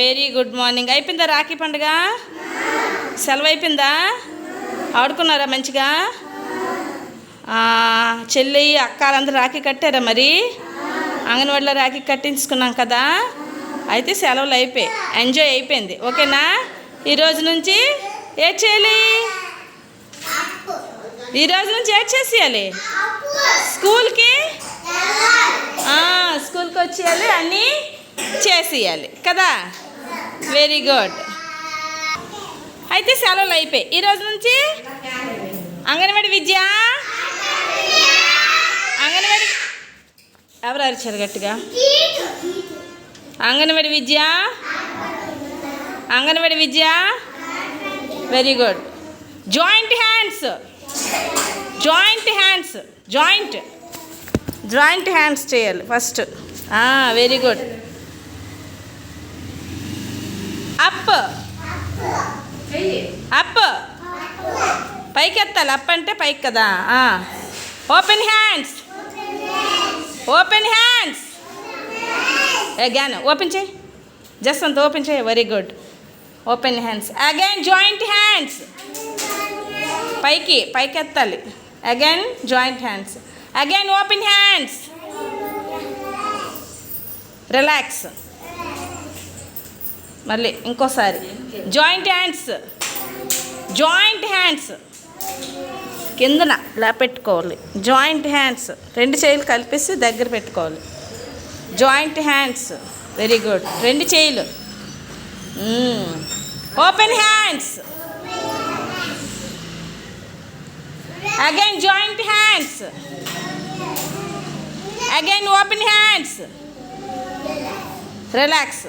Very good morning అయిపోయిందా రాఖీ పండుగ? సెలవు అయిపోయిందా ఆడుకున్నారా మంచిగా? చెల్లి అక్క రాఖీ కట్టారా మరి? అంగన్వాడిలో రాఖీ కట్టించుకున్నాం కదా. అయితే సెలవులు అయిపోయాయి ఎంజాయ్ అయిపోయింది. ఓకేనా? ఈ రోజు నుంచి ఏ చేయాలి? ఈ రోజు నుంచి ఏడ్ చేసేయాలి? స్కూల్కి? స్కూల్కి వచ్చేయాలి అన్నీ చేసేయాలి. కదా? వెరీ గుడ్ అయితే సెలవులు అయిపోయాయి. ఈ రోజు నుంచి అంగన్వాడి విద్య? అంగన్వాడి ఎవరు అరిచారు గట్టిగా? అంగన్వాడి విద్య? అంగన్వాడి విద్య? Very good joint hands joint hands joint joint hands చేయాలి first very good up up పైకి ఎత్తాలి అప్ అంటే పైకి కదా? Open hands open hands again open చేయి. జస్ట్ అంత ఓపెన్ చేయి. Very good open hands again joint hands పైకి పైకి ఎత్తాలి again joint hands again open hands relax మళ్ళీ ఇంకోసారి. జాయింట్ హ్యాండ్స్ జాయింట్ హ్యాండ్స్ కిందన ఇలా పెట్టుకోవాలి. జాయింట్ హ్యాండ్స్ రెండు చేయిలు కలిపేసి దగ్గర పెట్టుకోవాలి. జాయింట్ హ్యాండ్స్ వెరీ గుడ్ రెండు చేయిలు. Open hands again joint hands again open hands relax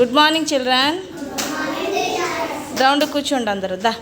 good morning children. Ground కూర్చోండి అందరు. దా.